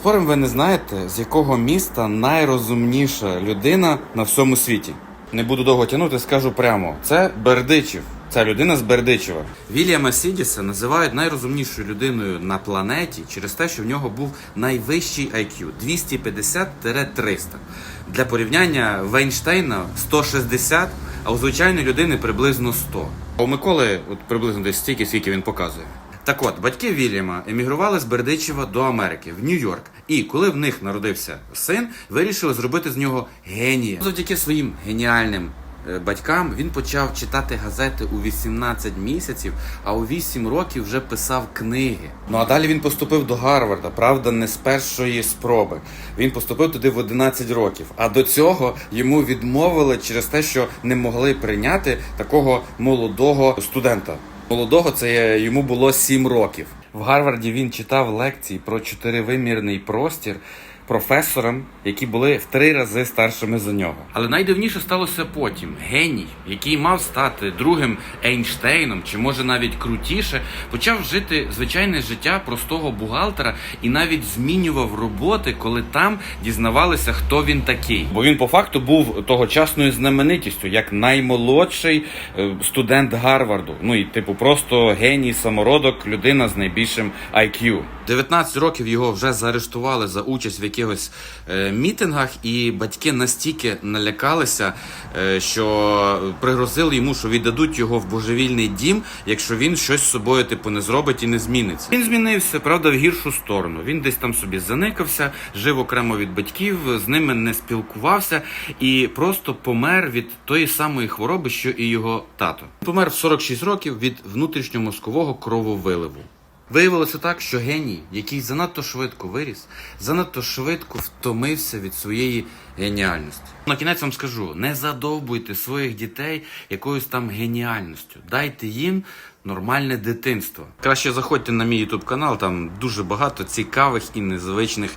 Спорим, ви не знаєте, з якого міста найрозумніша людина на всьому світі. Не буду довго тягнути, скажу прямо. Це Бердичів. Ця людина з Бердичева. Вільяма Сідіса називають найрозумнішою людиною на планеті через те, що в нього був найвищий IQ 250-300. Для порівняння в Ейнштейна 160, а у звичайної людини приблизно 100. А у Миколи от приблизно десь стільки, скільки він показує. Так от, батьки Вільяма емігрували з Бердичева до Америки в Нью-Йорк. І коли в них народився син, вирішили зробити з нього генія. Завдяки своїм геніальним е, батькам він почав читати газети у 18 місяців, а у 8 років вже писав книги. Ну а далі він поступив до Гарварда, правда, не з першої спроби. Він поступив туди в 11 років. А до цього йому відмовили через те, що не могли прийняти такого молодого студента. Молодого це йому було 7 років. В Гарварді він читав лекції про чотиривимірний простір професорам, які були в три рази старшими за нього. Але найдивніше сталося потім. Геній, який мав стати другим Ейнштейном, чи може навіть крутіше, почав жити звичайне життя простого бухгалтера і навіть змінював роботи, коли там дізнавалися, хто він такий. Бо він по факту був тогочасною знаменитістю, як наймолодший е, студент Гарварду. Ну і типу просто геній, самородок, людина з найбільшим IQ. 19 років його вже заарештували за участь в якихось е, мітингах, і батьки настільки налякалися, е, що пригрозили йому, що віддадуть його в божевільний дім, якщо він щось з собою типу не зробить і не зміниться. Він змінився, правда, в гіршу сторону. Він десь там собі заникався, жив окремо від батьків, з ними не спілкувався і просто помер від тої самої хвороби, що і його тато. Помер в 46 років від внутрішньомозкового крововиливу. Виявилося так, що геній, який занадто швидко виріс, занадто швидко втомився від своєї геніальності. На кінець вам скажу: не задовбуйте своїх дітей якоюсь там геніальністю. Дайте їм нормальне дитинство. Краще заходьте на мій ютуб канал, там дуже багато цікавих і незвичних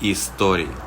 історій.